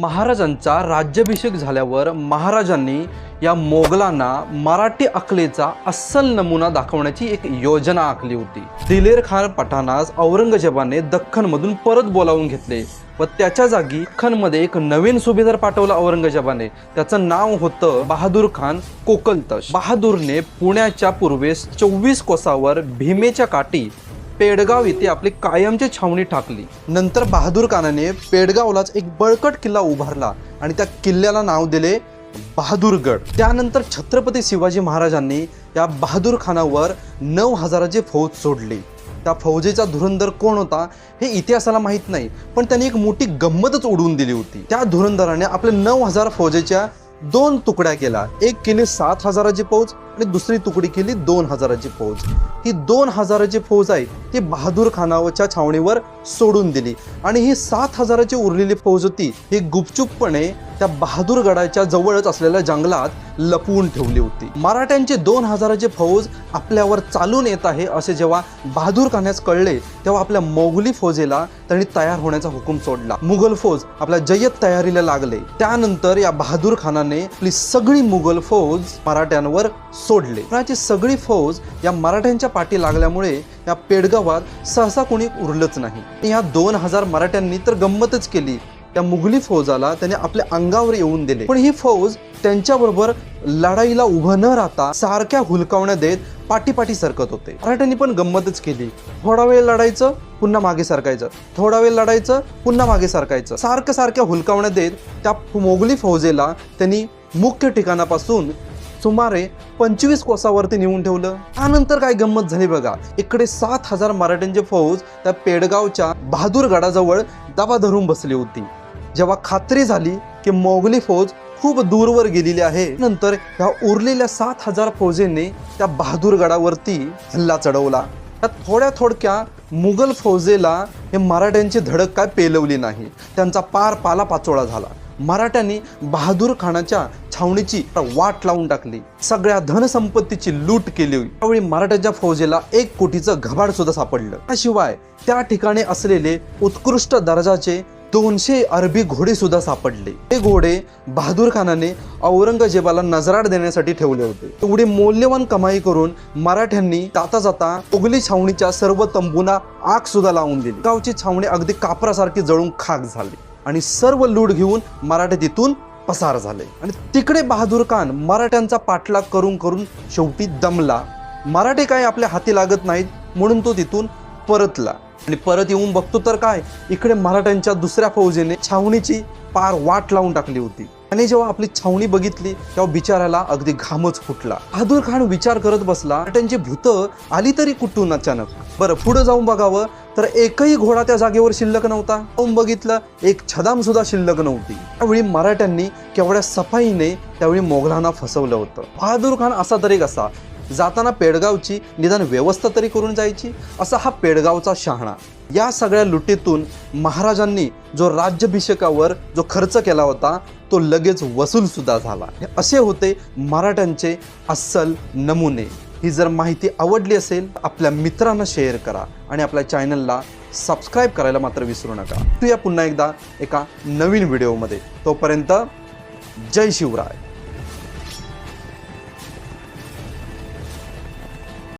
महाराजांचा राज्याभिषेक झाल्यावर महाराजांनी या मोगलांना मराठी अकलेचा अस्सल नमुना दाखवण्याची एक योजना आखली होती. दिलेर खान पठाणास औरंगजेबाने दख्खनमधून परत बोलावून घेतले व त्याच्या जागी दख्खनमध्ये एक नवीन सुभेदार पाठवला औरंगजेबाने. त्याचं नाव होतं बहादूर खान कोकलतश. बहादूरने पुण्याच्या पूर्वेस चोवीस कोसावर भीमेच्या काठी पेडगाव येथे आपली कायमची छावणी टाकली. नंतर बहादूर खानाने पेडगावलाच एक बळकट किल्ला उभारला आणि त्या किल्ल्याला नाव दिले बहादूरगड. त्यानंतर छत्रपती शिवाजी महाराजांनी या बहादूर खानावर नऊ हजाराची फौज सोडली. त्या फौजेचा धुरंधर कोण होता हे इतिहासाला माहीत नाही पण त्यांनी एक मोठी गंमतच उडवून दिली होती. त्या धुरंधराने आपल्या नऊ हजार फौजेच्या दोन तुकड्या केला एक केली सात हजाराची फौज आणि दुसरी तुकडी केली दोन हजाराची फौज. ही दोन हजाराची फौज आहे ती बहादूर खानावरच्या छावणीवर सोडून दिली. आणि ही सात हजाराची उरलेली फौज होती ही गुपचूपपणे त्या बहादूर गडाच्या जवळच असलेल्या जंगलात लपवून ठेवली होती. मराठ्यांची दोन हजाराची फौज आपल्यावर चालून येत आहे असे जेव्हा बहादूर खान्यास कळले तेव्हा आपल्या मोगली फौजेला त्यांनी तयार होण्याचा हुकूम सोडला. मुघल फौज आपल्या जय्यत तयारीला लागले. त्यानंतर या बहादूर खानाने आपली सगळी मुघल फौज मराठ्यांवर सोडले. पुण्याची सगळी फौज या मराठ्यांच्या पाठी लागल्यामुळे या पेडगावात सहसा कोणी उरलंच नाही. या दोन हजार मराठ्यांनी तर गंमतच केली. त्या मुघली फौजाला त्याने आपल्या अंगावर येऊन दिले. पण ही फौज त्यांच्याबरोबर लढाईला उभं न राहता सारख्या हुलकावण्या देत पाठीपाठी सरकत होते. मराठ्यांनी पण गंमतच केली. थोडा वेळ लढायचं पुन्हा मागे सरकायचं. थोडा वेळ लढायचं पुन्हा मागे सरकायचं. सारखं सारख्या हुलकावण्या देत त्या मोगली फौजेला त्यांनी मुख्य ठिकाणापासून सुमारे पंचवीस कोसावरती नेऊन ठेवलं. त्यानंतर काय गंमत झाली बघा. इकडे सात हजार मराठ्यांची फौज त्या पेडगावच्या बहादूरगडाजवळ दबा धरून बसली होती. जेव्हा खात्री झाली की मोगली फौज खूप दूरवर गेलेली आहे नंतर ह्या उरलेल्या सात हजार फौजेने त्या बहादूरगडावरती हल्ला चढवला. त्यात थोड्या थोडक्या मुघल फौजेला हे मराठ्यांची धडक काय पेलवली नाही. त्यांचा पार पाला पाचोळा झाला. मराठ्यांनी बहादूर खानाच्या छावणीची वाट लावून टाकली. सगळ्या धनसंपत्तीची लूट केली त्यावेळी मराठ्याच्या फौजेला एक कोटीचं घबाड सुद्धा सापडलं. त्याशिवाय त्या ठिकाणी असलेले उत्कृष्ट दर्जाचे दोनशे अरबी घोडे सुद्धा सापडले. हे घोडे बहादूर खानाने औरंगजेबाला नजराड देण्यासाठी ठेवले होते. एवढी मौल्यवान कमाई करून मराठ्यांनी जाता जाता उगली छावणीच्या सर्व तंबूंना आग सुद्धा लावून दिली. गावची छावणी अगदी कापरासारखी जळून खाक झाली. आणि सर्व लूट घेऊन मराठे तिथून पसार झाले. आणि तिकडे बहादूर खान मराठ्यांचा पाठलाग करून करून शेवटी दमला. मराठे काय आपल्या हाती लागत नाहीत म्हणून तो तिथून परतला. आणि परत येऊन बघतो तर काय इकडे मराठ्यांच्या दुसऱ्या फौजेने छावणीची पार वाट लावून टाकली होती. आणि जेव्हा आपली छावणी बघितली तेव्हा बिचाराला अगदी घामच फुटला. बहादूर खान विचार करत बसला त्यांची भूत आली तरी कुठून अचानक? बरं पुढे जाऊन बघावं. तर एकही घोडा त्या जागेवर शिल्लक नव्हता. जाऊन बघितलं एक छदाम सुद्धा शिल्लक नव्हती. त्यावेळी मराठ्यांनी केवढ्या सफाईने त्यावेळी मोगलांना फसवलं होतं. बहादूर खान असा तरी कसा जाताना पेडगावची निदान व्यवस्था तरी करून जायची असा हा पेडगावचा शहाणा. या सगळ्या लुटीतून महाराजांनी जो राज्याभिषेकावर जो खर्च केला होता तो लगेच वसूल सुद्धा झाला. हे असे होते मराठ्यांचे अस्सल नमुने. ही जर माहिती आवडली असेल आपल्या मित्रांना शेअर करा आणि आपल्या चॅनलला सबस्क्राईब करायला मात्र विसरू नका. या पुन्हा एकदा एका नवीन व्हिडिओमध्ये तोपर्यंत जय शिवराय.